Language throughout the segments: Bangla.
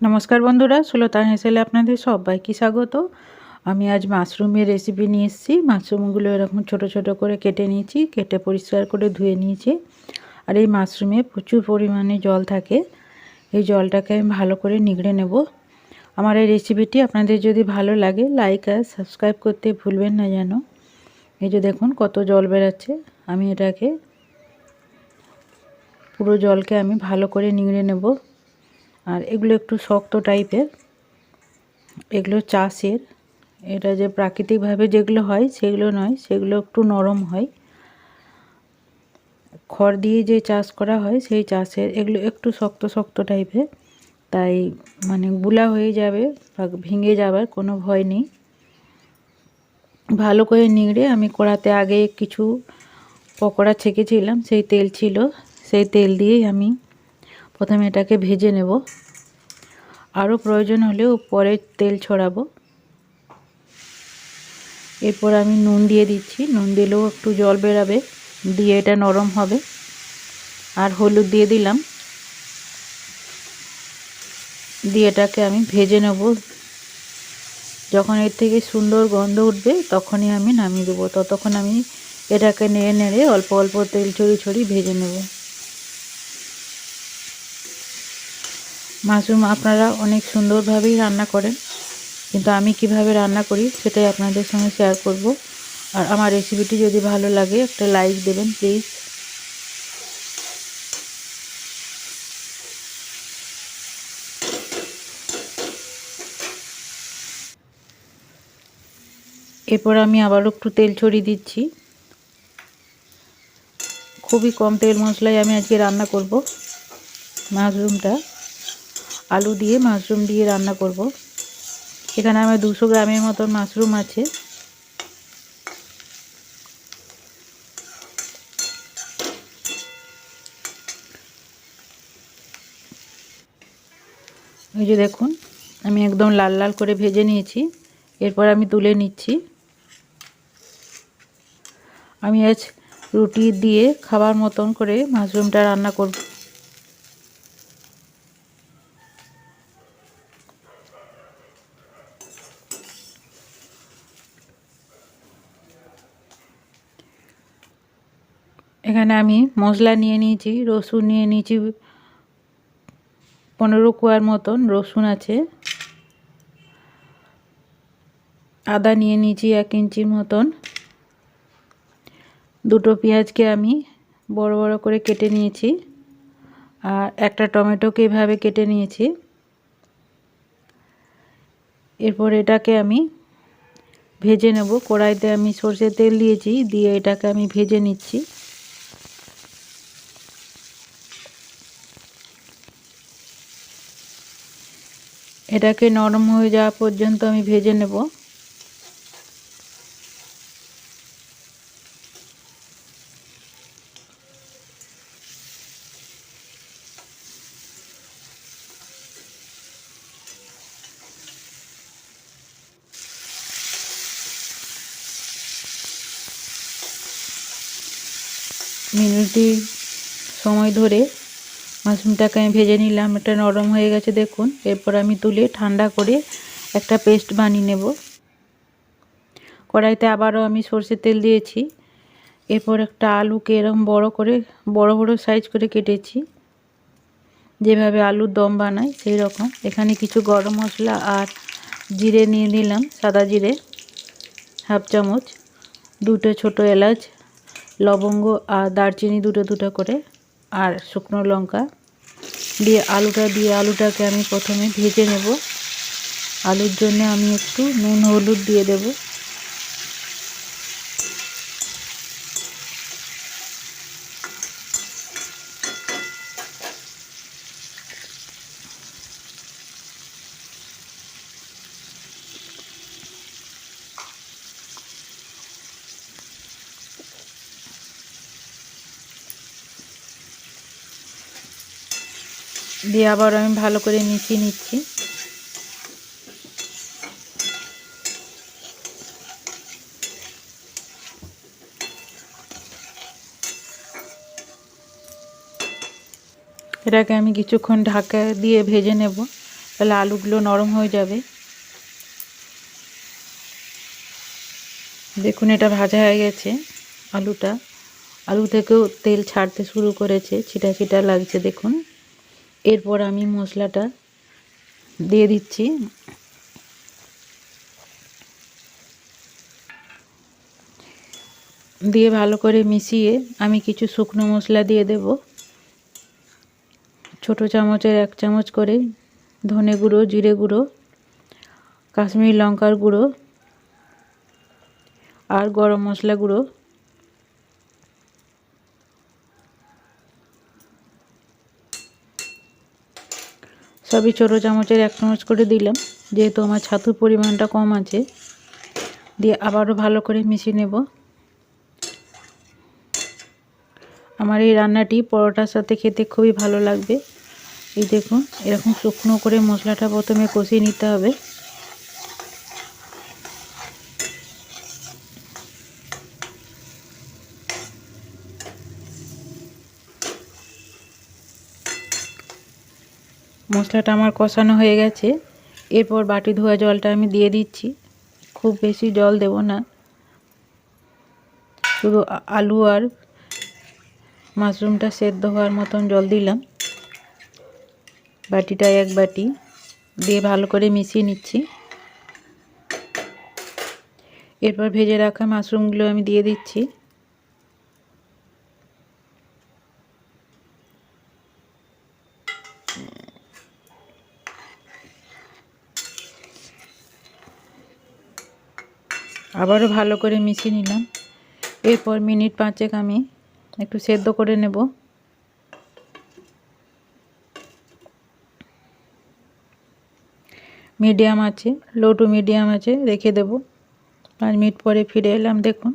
নমস্কার বন্ধুরা, সুলতা হেসেলে আপনাদের সবাইকে স্বাগত। আমি আজ মাশরুমের রেসিপি নিয়ে এসেছি। মাশরুমগুলো এরকম ছোট ছোট করে কেটে নিয়েছি, কেটে পরিষ্কার করে ধুয়ে নিয়েছি। আর এই মাশরুমে প্রচুর পরিমাণে জল থাকে। এই জলটাকে আমি ভালো করে নিগড়ে নেব। আমার এই রেসিপিটি আপনাদের যদি ভালো লাগে লাইক আর সাবস্ক্রাইব করতে ভুলবেন না যেন। এই যে দেখুন কত জল বেরাচ্ছে। আমি এটাকে, পুরো জলকে আমি ভালো করে নিংড়ে নেব। আর এগুলো একটু শক্ত টাইপের। এগুলো চাষের। এটা যে প্রাকৃতিকভাবে যেগুলো হয় সেগুলো নয়, সেগুলো একটু নরম হয়। খড় দিয়ে যে চাষ করা হয় সেই চাষের, এগুলো একটু শক্ত শক্ত টাইপের। তাই মানে গুলা হয়ে যাবে বা ভেঙে যাবার কোনো ভয় নেই। ভালো করে নিংড়ে আমি কড়াতে আগে কিছু পকোড়া ছেঁকেছিলাম, সেই তেল ছিল, সেই তেল দিয়েই আমি প্রথমে এটাকে ভেজে নেব। আরও প্রয়োজন হলেও পরে তেল ছড়াবো। এরপর আমি নুন দিয়ে দিচ্ছি। নুন দিলেও একটু জল বেরাবে, দিয়ে এটা নরম হবে। আর হলুদ দিয়ে দিলাম। দিয়ে এটাকে আমি ভেজে নেব। যখন এর থেকে সুন্দর গন্ধ উঠবে, তখনই আমি নামিয়ে দেবো। ততক্ষণ আমি এটাকে নেড়ে নেড়ে অল্প অল্প তেল ছড়ি ছড়ি ভেজে নেব। মাশরুম আপনারা অনেক সুন্দরভাবেই রান্না করেন। কিন্তু আমি কীভাবে রান্না করি সেটাই আপনাদের সঙ্গে শেয়ার করব। আর আমার রেসিপিটি যদি ভালো লাগে, একটা লাইক দেবেন প্লিজ এরপর আমি আবারও একটু তেল ছড়িয়ে দিচ্ছি। খুবই কম তেল মশলায় আমি আজকে রান্না করব মাশরুমটা। আলু দিয়ে মাশরুম দিয়ে রান্না করব। এখানে আমার দুশো গ্রামের মতন মাশরুম আছে। ওই যে দেখুন, আমি একদম লাল লাল করে ভেজে নিয়েছি। এরপর আমি তুলে নিচ্ছি। আমি আজ রুটি দিয়ে খাবার মতন করে মাশরুমটা রান্না করব। এখানে আমি মশলা নিয়ে নিয়েছি, রসুন নিয়ে নিয়েছি, পনেরো কুয়ার মতন রসুন আছে। আদা নিয়ে নিয়েছি এক ইঞ্চির মতন। দুটো পেঁয়াজকে আমি বড় বড় করে কেটে নিয়েছি আর একটা টমেটোকে এভাবে কেটে নিয়েছি। এরপর এটাকে আমি ভেজে নেব। কড়াইতে আমি সর্ষের তেল দিয়েছি, দিয়ে এটাকে আমি ভেজে নিচ্ছি। এটাকে নরম হয়ে যাওয়া পর্যন্ত আমি ভেজে নেব। মিনিটটি সময় ধরে মাশরুমটাকে আমি ভেজে নিলাম, এটা নরম হয়ে গেছে দেখুন। এরপর আমি তুলে ঠান্ডা করে একটা পেস্ট বানিয়ে নেব। কড়াইতে আবারও আমি সর্ষের তেল দিয়েছি। এরপর একটা আলুকে এরকম বড় করে, বড় বড় সাইজ করে কেটেছি। যেভাবে আলুর দম বানাই, সেই রকম। এখানে কিছু গরম মশলা আর জিরে নিয়ে নিলাম, সাদা জিরে, হাফ চামচ, দুটো ছোট এলাচ, লবঙ্গ আর দারচিনি দুটো দুটো করে। আর শুকনো লঙ্কা দিয়ে আলুটা, দিয়ে আলুটাকে আমি প্রথমে ভেজে নেব। আলুর জন্য আমি একটু নুন, হলুদ দিয়ে দেব। দিয়ে আবার আমি ভালো করে মিশিয়ে নিচ্ছি। এটাকে আমি কিছুক্ষণ ঢাকা দিয়ে ভেজে নেব, তাহলে আলুগুলো নরম হয়ে যাবে। দেখুন, এটা ভাজা হয়ে গেছে আলুটা। আলু থেকেও তেল ছাড়তে শুরু করেছে, ছিটা ছিটা লাগছে, দেখুন। এরপর আমি মশলাটা দিয়ে দিচ্ছি। দিয়ে ভালো করে মিশিয়ে আমি কিছু শুকনো মশলা দিয়ে দেব। ছোট চামচের এক চামচ করে ধনে গুঁড়ো, জিরে গুঁড়ো, কাশ্মীরি লঙ্কার গুঁড়ো আর গরম মশলা গুঁড়ো সবই ছোটো চামচের এক চামচ করে দিলাম। যেহেতু আমার ছাতুর পরিমাণটা কম আছে, দিয়ে আবারও ভালো করে মিশিয়ে নেব। আমার এই রান্নাটি পরোটার সাথে খেতে খুবই ভালো লাগবে। এই দেখুন, এরকম শুকনো করে মশলাটা প্রথমে কষিয়ে নিতে হবে। মশলাটা আমার কষানো হয়ে গেছে। এরপর বাটি ধোয়া জলটা আমি দিয়ে দিচ্ছি। খুব বেশি জল দেব না। শুধু আলু আর মাশরুমটা সেদ্ধ হওয়ার মতন জল দিলাম। বাটিটা এক বাটি দিয়ে ভালো করে মিশিয়ে নিচ্ছি। এরপর ভেজে রাখা মাশরুমগুলো আমি দিয়ে দিচ্ছি। আবারও ভালো করে মিশিয়ে নিলাম। এরপর মিনিট পাঁচেক আমি একটু সেদ্ধ করে নেব। মিডিয়াম আছে, লো টু মিডিয়াম আছে, রেখে দেব। পাঁচ মিনিট পরে ফিরে এলাম, দেখুন।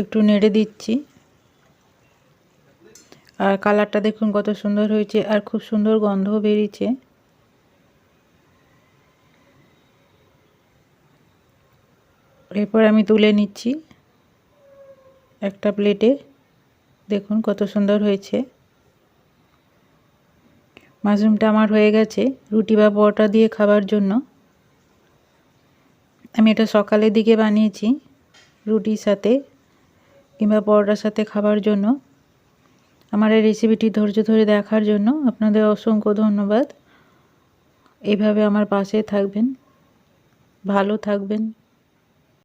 একটু নেড়ে দিচ্ছি। আর কালারটা দেখুন কত সুন্দর হয়েছে, আর খুব সুন্দর গন্ধও বেরিয়েছে। এরপর আমি তুলে নিচ্ছি একটা প্লেটে। দেখুন কত সুন্দর হয়েছে। মাশরুমটা আমার হয়ে গেছে রুটি বা পরোটা দিয়ে খাবার জন্য। আমি এটা সকালের দিকে বানিয়েছি রুটির সাথে কিংবা পরোটার সাথে খাবার জন্য। আমার এই রেসিপিটি ধৈর্য ধরে দেখার জন্য আপনাদের অসংখ্য ধন্যবাদ। এইভাবে আমার পাশে থাকবেন, ভালো থাকবেন।